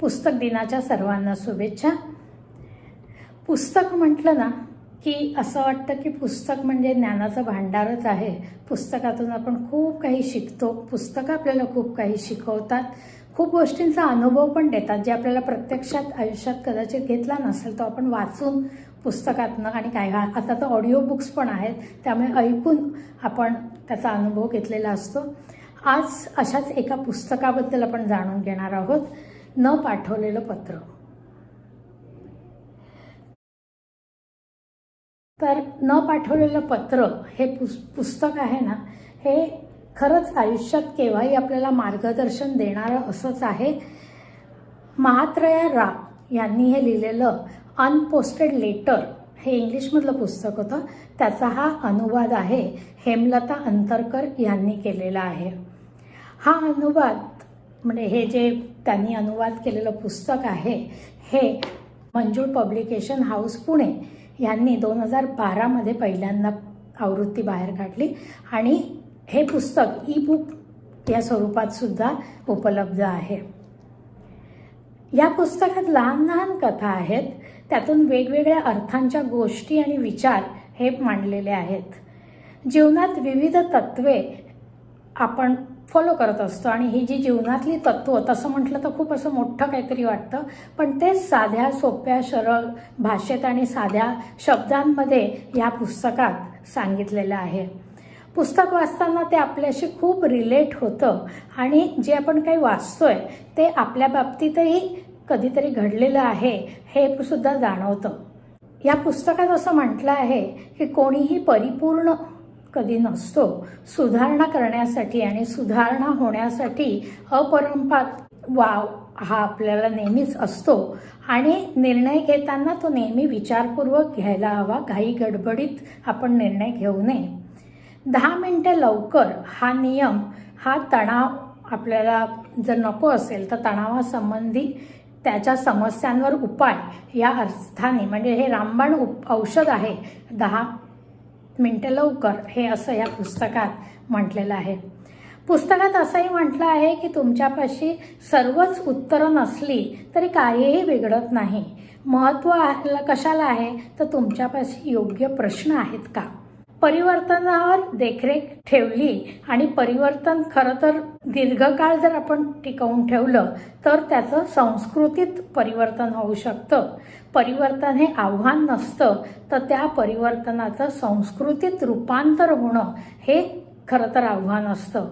पुस्तक दिनाच्या सर्वांना शुभेच्छा. पुस्तक म्हटलं ना की असं वाटतं की पुस्तक म्हणजे ज्ञानाचं भांडारच आहे. पुस्तकातून आपण खूप काही शिकतो. पुस्तकं आपल्याला खूप काही शिकवतात. खूप गोष्टींचा अनुभव पण देतात. जे आपल्याला प्रत्यक्षात आयुष्यात कदाचित घेतला नसेल तो आपण वाचून पुस्तकातनं आणि काय हा आता तर ऑडिओ बुक्स पण आहेत. त्यामुळे ऐकून आपण त्याचा अनुभव घेतलेला असतो. आज अशाच एका पुस्तकाबद्दल आपण जाणून घेणार आहोत. न पाठवलेलं पत्र. तर न पाठवलेलं पत्र हे पुस पुस्तक आहे ना हे खरंच आयुष्यात केव्हाही आपल्याला मार्गदर्शन देणारं असंच आहे. महात्रया राम यांनी हे लिहिलेलं अनपोस्टेड लेटर हे इंग्लिशमधलं पुस्तक होतं. त्याचा हा अनुवाद आहे हेमलता अंतरकर यांनी केलेला आहे. हा अनुवाद म्हणजे हे जे त्यांनी अनुवाद केलेलं पुस्तक आहे हे मंजूळ पब्लिकेशन हाऊस पुणे यांनी दोन हजार बारामध्ये पहिल्यांदा आवृत्ती बाहेर काढली. आणि हे पुस्तक ई बुक या स्वरूपात सुद्धा उपलब्ध आहे. या पुस्तकात लहान लहान कथा आहेत. त्यातून वेगवेगळ्या अर्थांच्या गोष्टी आणि विचार हे मांडलेले आहेत. जीवनात विविध तत्वे आपण फॉलो करत असतो. आणि ही जी जीवनातली तत्व तसं म्हटलं तर खूप असं मोठं काहीतरी वाटतं. पण ते साध्या सोप्या सरळ भाषेत आणि साध्या शब्दांमध्ये या पुस्तकात सांगितलेलं आहे. पुस्तक वाचताना ते आपल्याशी खूप रिलेट होतं. आणि जे आपण काही वाचतोय ते आपल्या बाबतीतही कधीतरी घडलेलं आहे हे सुद्धा जाणवतं. या पुस्तकात असं म्हटलं आहे की कोणीही परिपूर्ण कधी नसतो. सुधारणा करण्यासाठी आणि सुधारणा होण्यासाठी अपरंपार वाव हा आपल्याला नेहमीच असतो. आणि निर्णय घेताना तो नेहमी विचारपूर्वक घ्यायला हवा. घाई गडबडीत आपण निर्णय घेऊ नये. दहा मिनटे लवकर हा नियम हा तणाव आपल्याला जर नको असेल तर तणावासंबंधी त्याच्या समस्यांवर उपाय या अर्थाने. म्हणजे हे रामबाण उप औषध आहे. दहा मिनटं लवकर हे असं या पुस्तकात म्हटलेलं आहे. पुस्तकात असंही म्हटलं आहे की तुमच्यापाशी सर्वच उत्तरं नसली तरी काहीही बिघडत नाही. महत्त्व कशाला आहे? तर तुमच्यापाशी योग्य प्रश्न आहेत का? परिवर्तनावर देखरेख ठेवली आणि परिवर्तन खरं तर दीर्घकाळ जर आपण टिकवून ठेवलं तर त्याचं संस्कृतीत परिवर्तन होऊ शकतं. परिवर्तन हे आव्हान नसतं तर त्या परिवर्तनाचं संस्कृतीत रूपांतर होणं हे खरं तर आव्हान असतं.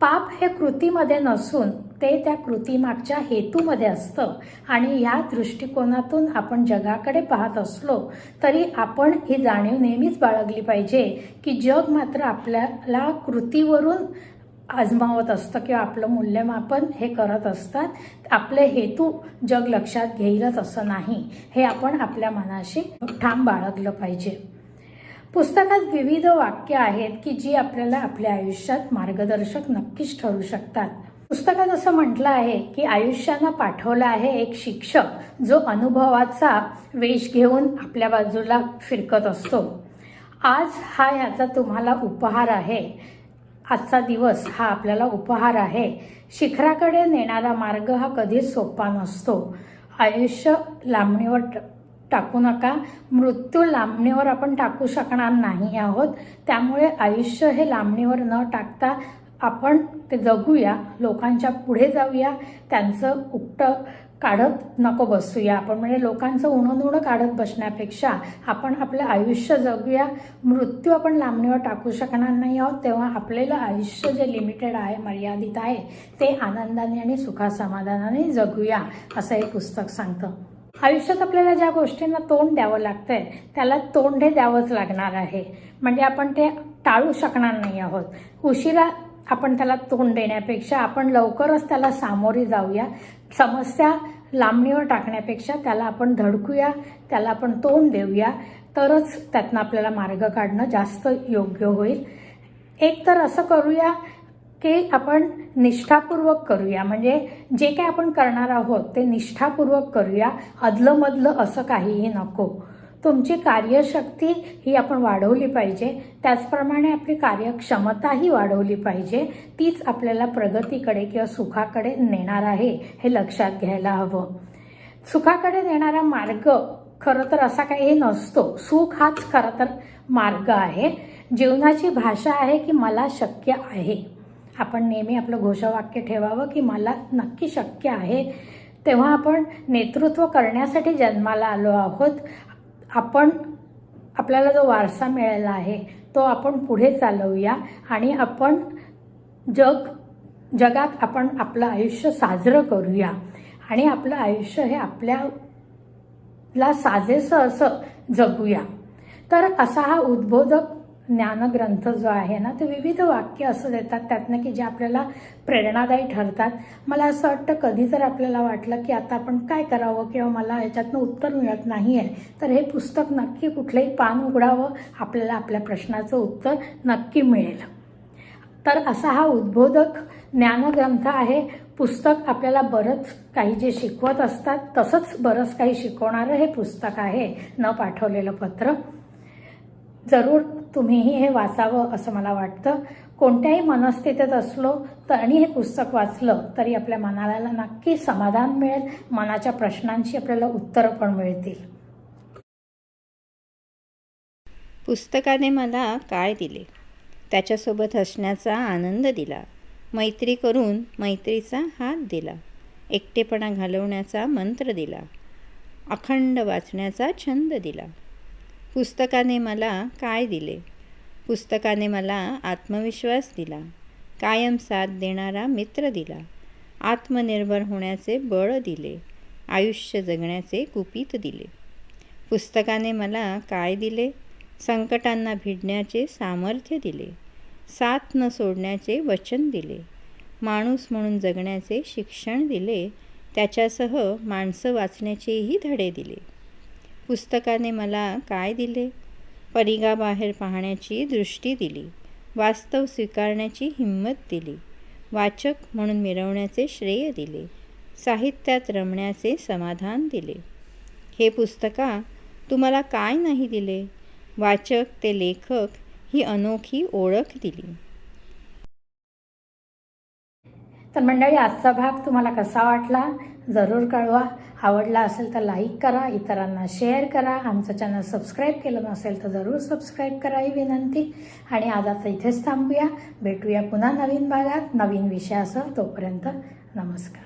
पाप हे कृतीमध्ये नसून ते त्या कृतीमागच्या हेतूमध्ये असतं. आणि या दृष्टिकोनातून आपण जगाकडे पाहत असलो तरी आपण ही जाणीव नेहमीच बाळगली पाहिजे की जग मात्र आपल्याला कृतीवरून आजमावत असतं किंवा आपलं मूल्यमापन हे करत असतात. आपले हेतू जग लक्षात घेईलच असं नाही. हे आपण आपल्या मनाशी ठाम बाळगलं पाहिजे. पुस्तकात विविध वाक्य आहेत की जी आपल्याला आपल्या आयुष्यात मार्गदर्शक नक्कीच ठरू शकतात. पुस्तकात असं म्हटलं आहे की आयुष्यानं पाठवला आहे एक शिक्षक जो अनुभवाचा वेश घेऊन आपल्या बाजूला फिरकत असतो. आज हा याचा तुम्हाला उपहार आहे. आजचा दिवस हा आपल्याला उपहार आहे. शिखराकडे नेणारा मार्ग हा कधीच सोपा नसतो. आयुष्य लांबणीवर टाकू नका. मृत्यू लांबणीवर आपण टाकू शकणार नाही आहोत. त्यामुळे आयुष्य हे लांबणीवर न टाकता आपण ते जगूया लोकांच्या पुढे जाऊया त्यांचं उपटं काढत नको बसूया. आपण म्हणजे लोकांचं उणं काढत बसण्यापेक्षा आपण आपलं आयुष्य जगूया. मृत्यू आपण लांबणीवर टाकू शकणार नाही आहोत. तेव्हा आपलेलं आयुष्य जे लिमिटेड आहे मर्यादित आहे ते आनंदाने आणि सुखासमाधानाने जगूया असं हे पुस्तक सांगतं. आयुष्यात आपल्याला ज्या गोष्टींना तोंड द्यावं लागतंय त्याला तोंड हे द्यावंच लागणार आहे. म्हणजे आपण ते टाळू शकणार नाही आहोत. उशिरा आपण त्याला तोंड देण्यापेक्षा आपण लवकरच त्याला सामोरी जाऊया. समस्या लांबणीवर टाकण्यापेक्षा त्याला आपण धडकूया त्याला आपण तोंड देऊया. तरच त्यातनं आपल्याला मार्ग काढणं जास्त योग्य होईल. एक तर असं करूया की आपण निष्ठापूर्वक करूया. म्हणजे जे काय आपण करणार आहोत ते निष्ठापूर्वक करूया. अदलंमधलं असं काहीही नको. तुमची कार्यशक्ती ही आपण वाढवली पाहिजे. त्याचप्रमाणे आपली कार्यक्षमताही वाढवली पाहिजे. तीच आपल्याला प्रगतीकडे किंवा सुखाकडे नेणार आहे हे लक्षात घ्यायला हवं. सुखाकडे नेणारा मार्ग खरं तर असा काही नसतो. सुख हाच खरं तर मार्ग आहे. जीवनाची भाषा आहे की मला शक्य आहे. आपण नेहमी आपलं घोषवाक्य ठेवावं की मला नक्की शक्य आहे. तेव्हा आपण नेतृत्व करण्यासाठी जन्माला आलो आहोत. आपण आपल्याला जो वारसा मिळाला आहे तो आपण पुढे चालवूया आणि आपण जग जगात आपण आपलं आयुष्य साजरं करूया. आणि आपलं आयुष्य हे आपल्याला साजेसं असं जगूया. तर असा हा उद्बोधक ज्ञानग्रंथ जो आहे ना ते विविध वाक्य असं देतात त्यातनं की जे आपल्याला प्रेरणादायी ठरतात. मला असं वाटतं कधी जर आपल्याला वाटलं की आता आपण काय करावं किंवा मला याच्यातनं उत्तर मिळत नाही आहे तर हे पुस्तक नक्की कुठलंही पान उघडावं आपल्याला आपल्या प्रश्नाचं उत्तर नक्की मिळेल. तर असा हा उद्बोधक ज्ञानग्रंथ आहे. पुस्तक आपल्याला बरंच काही जे शिकवत असतात तसंच बरंच काही शिकवणारं हे पुस्तक आहे. न पाठवलेलं पत्र. जरूर तुम्हीही हे वाचावं असं मला वाटतं. कोणत्याही मनस्थितीत असलो तर आणि हे पुस्तक वाचलं तरी आपल्या मनाला नक्की समाधान मिळेल. मनाच्या प्रश्नांची आपल्याला उत्तरं पण मिळतील. पुस्तकाने मला काय दिले? त्याच्यासोबत हसण्याचा आनंद दिला. मैत्री करून मैत्रीचा हात दिला. एकटेपणा घालवण्याचा मंत्र दिला. अखंड वाचण्याचा छंद दिला. पुस्तकाने मला काय दिले? पुस्तकाने मला आत्मविश्वास दिला. कायम साथ देणारा मित्र दिला. आत्मनिर्भर होण्याचे बळ दिले. आयुष्य जगण्याचे कुपित दिले. पुस्तकाने मला काय दिले? संकटांना भिडण्याचे सामर्थ्य दिले. साथ न सोडण्याचे वचन दिले. माणूस म्हणून जगण्याचे शिक्षण दिले. त्याच्यासह माणसं वाचण्याचेही धडे दिले. पुस्तकाने मला काय दिले? परिघाबाहेर पाहण्याची दृष्टी दिली. वास्तव स्वीकारण्याची हिंमत दिली. वाचक म्हणून मिरवण्याचे श्रेय दिले. साहित्यात रमण्याचे समाधान दिले. हे पुस्तका तुम्हाला काय नाही दिले? वाचक ते लेखक ही अनोखी ओळख दिली. तर मंडळी आजचा भाग तुम्हाला कसा वाटला? जरूर कळवा. आवडला असेल तर लाईक करा इतरांना शेअर करा. आमचं चॅनल सबस्क्राईब केलं नसेल तर जरूर सबस्क्राईब करा ही विनंती. आणि आज आता इथेच थांबूया. भेटूया पुन्हा नवीन भागात. नवीन विषयासह तोपर्यंत नमस्कार.